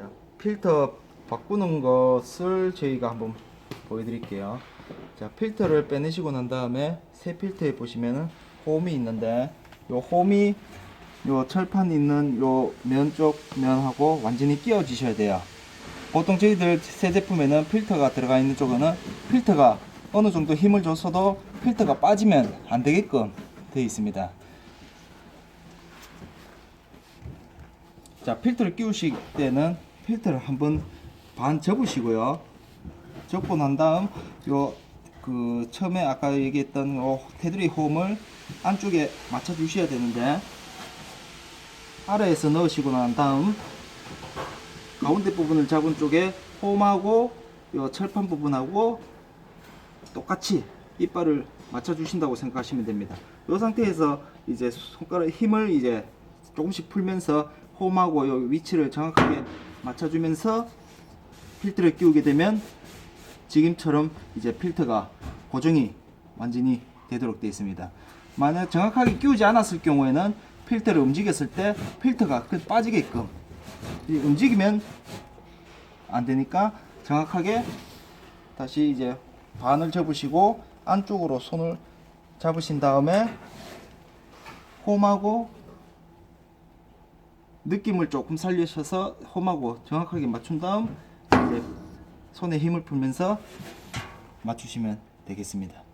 자, 필터 바꾸는 것을 저희가 한번 보여드릴게요. 자, 필터를 빼내시고 난 다음에 새 필터에 보시면은 홈이 있는데 요 홈이 요 철판 있는 요 면 쪽 면하고 완전히 끼워지셔야 돼요. 보통 저희들 새 제품에는 필터가 들어가 있는 쪽에는 필터가 어느 정도 힘을 줬어도 필터가 빠지면 안 되게끔 되어 있습니다. 자, 필터를 끼우실 때는 필터를 한번 반 접으시고요. 접고 난 다음 요 그 처음에 아까 얘기했던 요 테두리 홈을 안쪽에 맞춰 주셔야 되는데 아래에서 넣으시고 난 다음 가운데 부분을 잡은 쪽에 홈하고 요 철판 부분하고 똑같이 이빨을 맞춰 주신다고 생각하시면 됩니다. 이 상태에서 이제 손가락 힘을 이제 조금씩 풀면서 홈하고 요 위치를 정확하게 맞춰주면서 필터를 끼우게 되면 지금처럼 이제 필터가 고정이 완전히 되도록 되어 있습니다. 만약 정확하게 끼우지 않았을 경우에는 필터를 움직였을 때 필터가 그 빠지게끔 이 움직이면 안 되니까 정확하게 다시 이제 반을 접으시고 안쪽으로 손을 잡으신 다음에 홈하고 느낌을 조금 살리셔서 홈하고 정확하게 맞춘 다음 이제 손에 힘을 풀면서 맞추시면 되겠습니다.